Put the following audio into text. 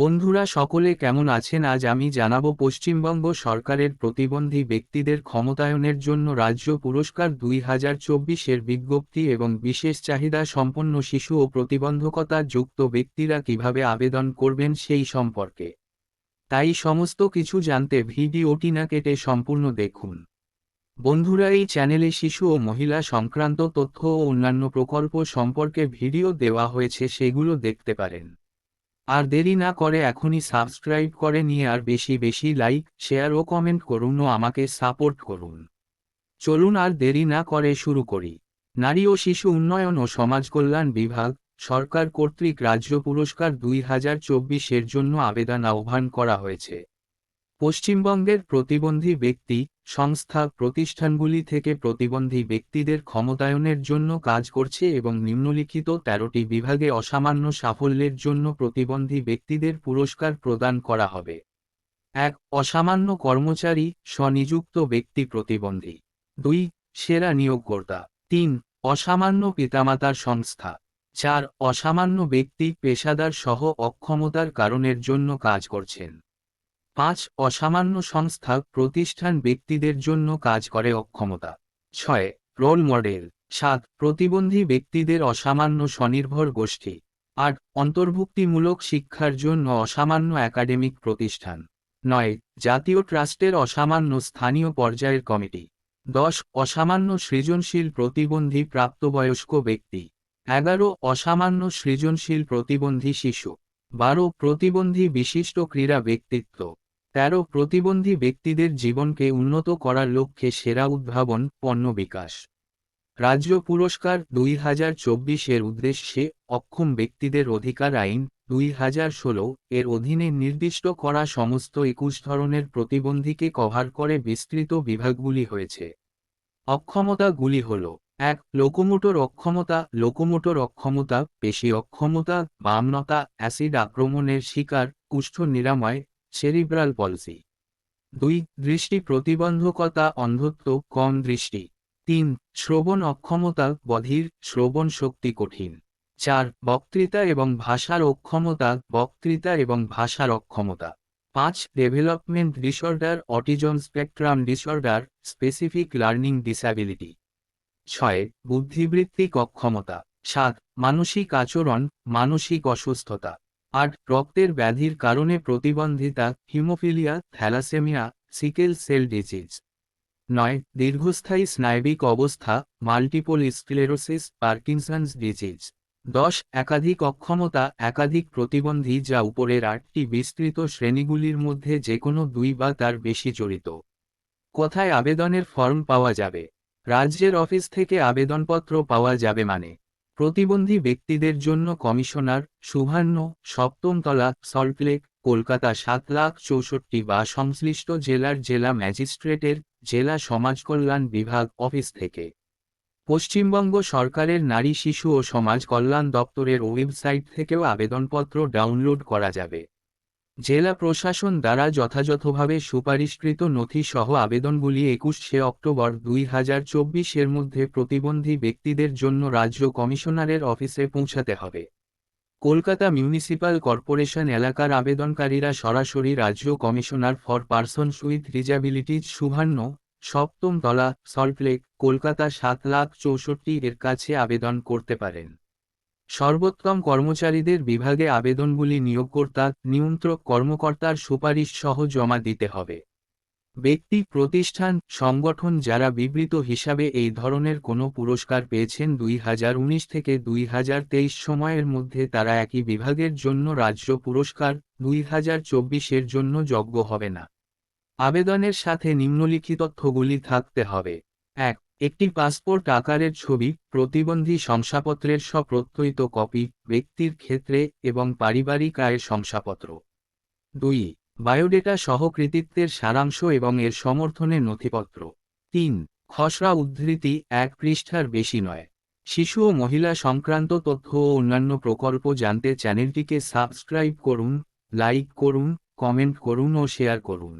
বন্ধুরা, সকলে কেমন আছেন? আজ আমি জানাব পশ্চিমবঙ্গ সরকারের প্রতিবন্ধী ব্যক্তিদের ক্ষমতায়নের জন্য রাজ্য পুরস্কার দুই হাজার চব্বিশের বিজ্ঞপ্তি এবং বিশেষ চাহিদা সম্পন্ন শিশু ও প্রতিবন্ধকতা যুক্ত ব্যক্তিরা কীভাবে আবেদন করবেন সেই সম্পর্কে। তাই সমস্ত কিছু জানতে ভিডিওটি না কেটে সম্পূর্ণ দেখুন। বন্ধুরা, এই চ্যানেলে শিশু ও মহিলা সংক্রান্ত তথ্য ও অন্যান্য প্রকল্প সম্পর্কে ভিডিও দেওয়া হয়েছে, সেগুলো দেখতে পারেন। আর দেরি না করে এখনই সাবস্ক্রাইব করে নিয়ে আর বেশি বেশি লাইক, শেয়ার ও কমেন্ট করুন ও আমাকে সাপোর্ট করুন। চলুন আর দেরি না করে শুরু করি। নারী ও শিশু উন্নয়ন ও সমাজ কল্যাণ বিভাগ, সরকার কর্তৃক রাজ্য পুরস্কার দুই হাজার চব্বিশের জন্য আবেদন আহ্বান করা হয়েছে। পশ্চিমবঙ্গের প্রতিবন্ধী ব্যক্তি, সংস্থা, প্রতিষ্ঠানগুলি থেকে প্রতিবন্ধী ব্যক্তিদের ক্ষমতায়নের জন্য কাজ করছে এবং নিম্নলিখিত তেরোটি বিভাগে অসামান্য সাফল্যের জন্য প্রতিবন্ধী ব্যক্তিদের পুরস্কার প্রদান করা হবে। এক, অসামান্য কর্মচারী, স্বনিযুক্ত ব্যক্তি প্রতিবন্ধী। দুই, সেরা নিয়োগকর্তা। তিন, অসামান্য পিতামাতার সংস্থা। চার, অসামান্য ব্যক্তি, পেশাদার সহ অক্ষমতার কারণের জন্য কাজ করছেন। পাঁচ অসামান্য সংস্থা প্রতিষ্ঠান ব্যক্তিদের জন্য কাজ করে অক্ষমতা। ছয়, রোল মডেল। সাত, প্রতিবন্ধী ব্যক্তিদের অসামান্য স্বনির্ভর গোষ্ঠী। আট, অন্তর্ভুক্তিমূলক শিক্ষার জন্য অসামান্য একাডেমিক প্রতিষ্ঠান। নয়, জাতীয় ট্রাস্টের অসামান্য স্থানীয় পর্যায়ের কমিটি। দশ, অসামান্য সৃজনশীল প্রতিবন্ধী প্রাপ্তবয়স্ক ব্যক্তি। এগারো, অসামান্য সৃজনশীল প্রতিবন্ধী শিশু। বারো প্রতিবন্ধী বিশিষ্ট ক্রীড়া ব্যক্তিত্ব। তেরো প্রতিবন্ধী ব্যক্তিদের জীবনকে উন্নত করার লক্ষ্যে সেরা উদ্ভাবন, পণ্য বিকাশ। রাজ্য পুরস্কার দুই হাজার চব্বিশের উদ্দেশ্যে অক্ষম ব্যক্তিদের অধিকার আইন দুই হাজার ষোলো এর অধীনে নির্দিষ্ট করা সমস্ত একুশ ধরনের প্রতিবন্ধীকে কভার করে বিস্তৃত বিভাগগুলি হয়েছে। অক্ষমতাগুলি হল এক, লোকোমোটর অক্ষমতা লোকোমোটর অক্ষমতা, পেশি অক্ষমতা, বামনতা, অ্যাসিড আক্রমণের শিকার, কুষ্ঠ নিরাময়, সেরিব্রাল পলসি। দুই, দৃষ্টি প্রতিবন্ধকতা, অন্ধত্ব, কম দৃষ্টি। তিন, শ্রবণ অক্ষমতা, বধির, শ্রবণ শক্তি কঠিন। চার, বক্তৃতা এবং ভাষার অক্ষমতা, বক্তৃতা এবং ভাষার অক্ষমতা। পাঁচ, development disorder, autism spectrum disorder, specific learning disability ছয় বুদ্ধিবৃত্তিক অক্ষমতা সাত, মানসিক আচরণ, মানসিক অসুস্থতা। আট, রক্তের ব্যাধির কারণে প্রতিবন্ধিতা, haemophilia, thalassaemia, sickle cell disease. নয়, দীর্ঘস্থায়ী স্নায়বিক অবস্থা, মাল্টিপল স্ক্লেরোসিস, পার্কিনসন্স ডিজিজ। দশ, একাধিক অক্ষমতা, একাধিক প্রতিবন্ধী যা উপরের আটটি বিস্তৃত শ্রেণীগুলির মধ্যে যে কোনো দুই বা তার বেশি জড়িত। কোথায় আবেদনের ফর্ম পাওয়া যাবে? রাজ্যের অফিস থেকে আবেদনপত্র পাওয়া যাবে মানে প্রতিবন্ধী ব্যক্তিদের জন্য কমিশনার সুভান্ন সপ্তমতলা, সল্টলেক, কলকাতা সাত লাখ চৌষট্টি বা সংশ্লিষ্ট জেলার জেলা ম্যাজিস্ট্রেটের, জেলা সমাজকল্যাণ বিভাগ অফিস থেকে। পশ্চিমবঙ্গ সরকারের নারী শিশু ও সমাজ কল্যাণ দপ্তরের ওয়েবসাইট থেকেও আবেদনপত্র ডাউনলোড করা যাবে। জেলা প্রশাসন দ্বারা যথাযথভাবে সুপারিশকৃত নথি সহ আবেদনগুলি একুশে অক্টোবর দুই হাজার চব্বিশের মধ্যে প্রতিবন্ধী ব্যক্তিদের জন্য রাজ্য কমিশনারের অফিসে পৌঁছাতে হবে। কলকাতা মিউনিসিপাল কর্পোরেশন এলাকার আবেদনকারীরা সরাসরি রাজ্য commissioner for persons with disabilities সুভান্ন সপ্তম তলা সল্টলেক কলকাতা সাত লাখ চৌষট্টি এর কাছে আবেদন করতে পারেন। সর্বোত্তম কর্মচারীদের বিভাগে আবেদনগুলি নিয়োগকর্তা, নিয়ন্ত্রক কর্মকর্তার সুপারিশ সহ জমা দিতে হবে। ব্যক্তি, প্রতিষ্ঠান, সংগঠন যারা বিবৃত হিসাবে এই ধরনের কোনো পুরস্কার পেয়েছেন দুই হাজার উনিশ থেকে দুই হাজার তেইশ সময়ের মধ্যে তারা একই বিভাগের জন্য রাজ্য পুরস্কার, দুই হাজার চব্বিশের জন্য যোগ্য হবে না। আবেদনের সাথে নিম্নলিখিত তথ্যগুলি থাকতে হবে। এক একটি পাসপোর্ট আকারের ছবি, প্রতিবন্ধী শংসাপত্রের স্বপ্রত্যয়িত কপি, ব্যক্তির ক্ষেত্রে এবং পারিবারিক আয়ের শংসাপত্র। দুই, বায়োডেটা সহ কৃতিত্বের সারাংশ এবং এর সমর্থনের নথিপত্র। তিন, খসড়া উদ্ধৃতি এক পৃষ্ঠার বেশি নয়। শিশু ও মহিলা সংক্রান্ত তথ্য ও অন্যান্য প্রকল্প জানতে চ্যানেলটিকে সাবস্ক্রাইব করুন, লাইক করুন, কমেন্ট করুন ও শেয়ার করুন।